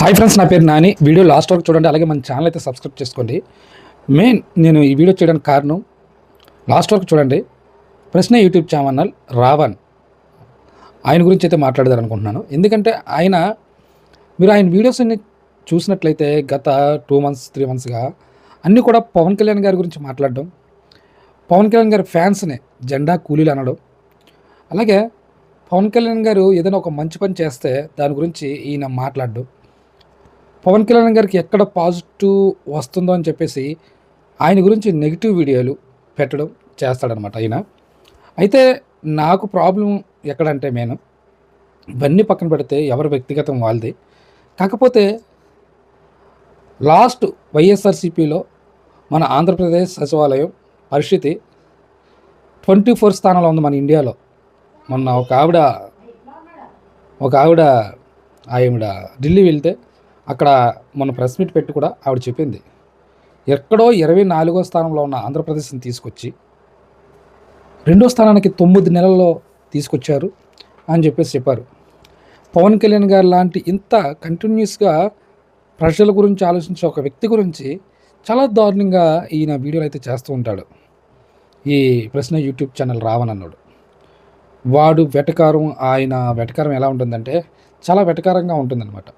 Hi friends నా పేరు Nani. Video last వరకు చూడండి అలాగే మన ఛానల్ అయితే సబ్స్క్రైబ్ చేసుకోండి. మెయిన్ నేను ఈ వీడియో చేయడానికి కారణం లాస్ట్ వరకు చూడండి. ప్రశ్న యూట్యూబ్ ఛానల్ రావణ్. ఆయన గురించి అయితే మాట్లాడదారు అనుకుంటున్నాను. ఎందుకంటే ఆయన మీరు ఆయన వీడియోస్ని చూసినట్లయితే గత టూ మంత్స్ త్రీ మంత్స్గా అన్నీ కూడా పవన్ కళ్యాణ్ గారి గురించి మాట్లాడడం పవన్ కళ్యాణ్ గారి ఫ్యాన్స్ని జెండా కూలీలు అనడం. అలాగే పవన్ కళ్యాణ్ గారు ఏదైనా ఒక మంచి పని చేస్తే దాని గురించి ఈయన మాట్లాడడం. పవన్ కళ్యాణ్ గారికి ఎక్కడ పాజిటివ్ వస్తుందో అని చెప్పేసి ఆయన గురించి నెగిటివ్ వీడియోలు పెట్టడం చేస్తాడనమాట ఆయన. అయితే నాకు ప్రాబ్లం ఎక్కడంటే నేను ఇవన్నీ పక్కన పెడితే ఎవరి వ్యక్తిగతం వాళ్ళది. కాకపోతే లాస్ట్ వైఎస్ఆర్సీపీలో మన ఆంధ్రప్రదేశ్ సచివాలయం పరిస్థితి ట్వంటీ ఫోర్ స్థానంలో ఉంది మన ఇండియాలో. మొన్న ఒక ఆవిడ ఒక ఆవిడ ఆవిడ ఢిల్లీ వెళ్తే అక్కడ మొన్న ప్రెస్ మీట్ పెట్టి కూడా ఆవిడ చెప్పింది. ఎక్కడో ఇరవై నాలుగో స్థానంలో ఉన్న ఆంధ్రప్రదేశ్ని తీసుకొచ్చి రెండో స్థానానికి తొమ్మిది నెలల్లో తీసుకొచ్చారు అని చెప్పేసి చెప్పారు. పవన్ కళ్యాణ్ గారు లాంటి ఇంత కంటిన్యూస్గా ప్రజల గురించి ఆలోచించే ఒక వ్యక్తి గురించి చాలా దారుణంగా ఈయన వీడియోలు అయితే చేస్తూ ఉంటాడు. ఈ ప్రశ్న యూట్యూబ్ ఛానల్ రావనన్నాడు వాడు వెటకారం ఆయన వెటకారం ఎలా ఉంటుందంటే చాలా వెటకారంగా ఉంటుందన్నమాట.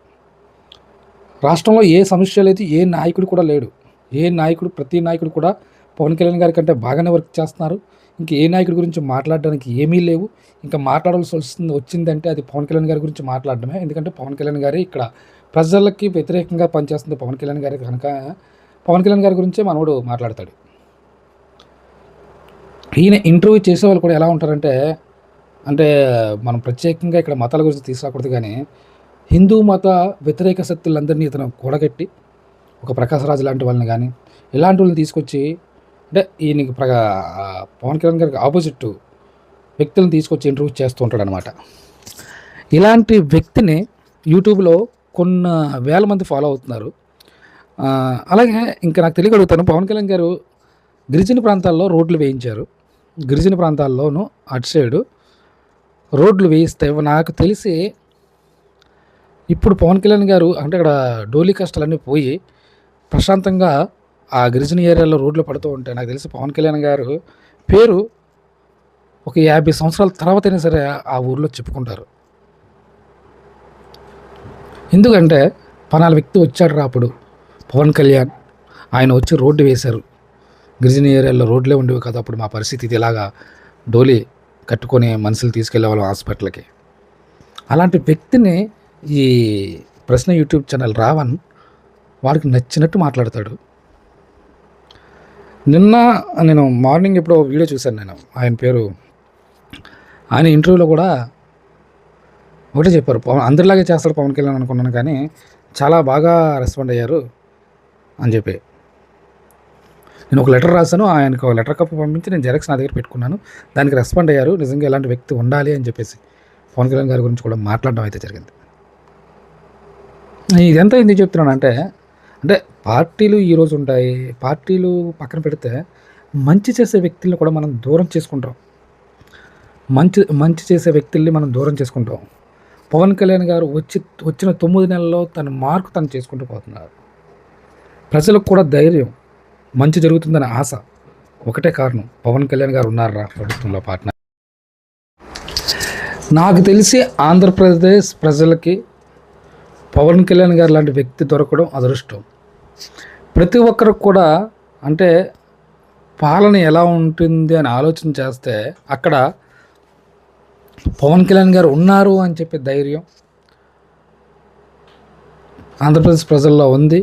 రాష్ట్రంలో ఏ సమస్య లేదు ఏ నాయకుడు కూడా లేడు ఏ నాయకుడు ప్రతి నాయకుడు కూడా పవన్ కళ్యాణ్ గారి కంటే బాగానే వర్క్ చేస్తున్నారు. ఇంకా ఏ నాయకుడి గురించి మాట్లాడడానికి ఏమీ లేవు. ఇంకా మాట్లాడాల్సి వస్తుంది వచ్చిందంటే అది పవన్ కళ్యాణ్ గారి గురించి మాట్లాడడమే. ఎందుకంటే పవన్ కళ్యాణ్ గారి ఇక్కడ ప్రజలకి వ్యతిరేకంగా పనిచేస్తుంది. పవన్ కళ్యాణ్ గారి కనుక పవన్ కళ్యాణ్ గారి గురించే మనవడు మాట్లాడతాడు. ఈయన ఇంటర్వ్యూ చేసే వాళ్ళు కూడా ఎలా ఉంటారంటే అంటే మనం ప్రత్యేకంగా ఇక్కడ మతాల గురించి తీసుకురాకూడదు కానీ హిందూ మత వ్యతిరేక శక్తులందరినీ ఇతను కూడగట్టి ఒక ప్రకాశరాజు లాంటి వాళ్ళని కానీ ఇలాంటి వాళ్ళని తీసుకొచ్చి అంటే ఈయనకి ప్ర పవన్ కళ్యాణ్ గారికి ఆపోజిట్ వ్యక్తులను తీసుకొచ్చి ఇంటర్వ్యూ చేస్తూ ఉంటాడు అనమాట ఇలాంటి వ్యక్తిని యూట్యూబ్లో కొన్ని వేల మంది ఫాలో అవుతున్నారు. అలాగే ఇంకా నాకు తెలియగలుగుతాను పవన్ కళ్యాణ్ గారు గిరిజన ప్రాంతాల్లో రోడ్లు వేయించారు. గిరిజన ప్రాంతాల్లోనూ అటు సైడు రోడ్లు వేయిస్తే నాకు తెలిసి ఇప్పుడు పవన్ కళ్యాణ్ గారు అంటే అక్కడ డోలీ కష్టాలన్నీ పోయి ప్రశాంతంగా ఆ గిరిజన ఏరియాలో రోడ్లు పడుతూ ఉంటే నాకు తెలిసి పవన్ కళ్యాణ్ గారు పేరు ఒక యాభై సంవత్సరాల తర్వాత అయినా సరే ఆ ఊర్లో చెప్పుకుంటారు. ఎందుకంటే పనాల వ్యక్తి వచ్చాడు రా అప్పుడు పవన్ కళ్యాణ్. ఆయన వచ్చి రోడ్డు వేశారు. గిరిజన ఏరియాలో రోడ్లే ఉండేవి కదా అప్పుడు మా పరిస్థితి ఇది ఇలాగా డోలీ కట్టుకొని మనుషులు తీసుకెళ్ళే వాళ్ళం హాస్పిటల్కి. అలాంటి వ్యక్తిని ఈ ప్రశ్న యూట్యూబ్ ఛానల్ రావణ్ వాడికి నచ్చినట్టు మాట్లాడతాడు. నిన్న నేను మార్నింగ్ ఎప్పుడో వీడియో చూశాను నేను. ఆయన పేరు ఆయన ఇంటర్వ్యూలో కూడా ఒకటే చెప్పారు. పవన్ అందరిలాగే చేస్తాడు పవన్ కళ్యాణ్ అనుకున్నాను కానీ చాలా బాగా రెస్పాండ్ అయ్యారు అని చెప్పి. నేను ఒక లెటర్ రాశాను. ఆయనకు ఒక లెటర్ కప్పు పంపించి నేను జెరాక్స్ నా దగ్గర పెట్టుకున్నాను. దానికి రెస్పాండ్ అయ్యారు. నిజంగా ఇలాంటి వ్యక్తి ఉండాలి అని చెప్పేసి పవన్ కళ్యాణ్ గారి గురించి కూడా మాట్లాడడం అయితే జరిగింది. ఇదంతా ఎందుకు చెప్తున్నాను అంటే అంటే పార్టీలు ఈరోజు ఉంటాయి పార్టీలు పక్కన పెడితే మంచి చేసే వ్యక్తుల్ని కూడా మనం దూరం చేసుకుంటాం. మంచి మంచి చేసే వ్యక్తుల్ని మనం దూరం చేసుకుంటాం. పవన్ కళ్యాణ్ గారు వచ్చి వచ్చిన తొమ్మిది నెలల్లో తన మార్కు తను చేసుకుంటూ పోతున్నారు. ప్రజలకు కూడా ధైర్యం మంచి జరుగుతుందనే ఆశ. ఒకటే కారణం పవన్ కళ్యాణ్ గారు ఉన్నారా ప్రభుత్వంలో పార్ట్నర్? నాకు తెలిసి ఆంధ్రప్రదేశ్ ప్రజలకి పవన్ కళ్యాణ్ గారు లాంటి వ్యక్తి దొరకడం అదృష్టం. ప్రతి ఒక్కరికి కూడా అంటే పాలన ఎలా ఉంటుంది అని ఆలోచన చేస్తే అక్కడ పవన్ కళ్యాణ్ గారు ఉన్నారు అని చెప్పే ధైర్యం ఆంధ్రప్రదేశ్ ప్రజల్లో ఉంది.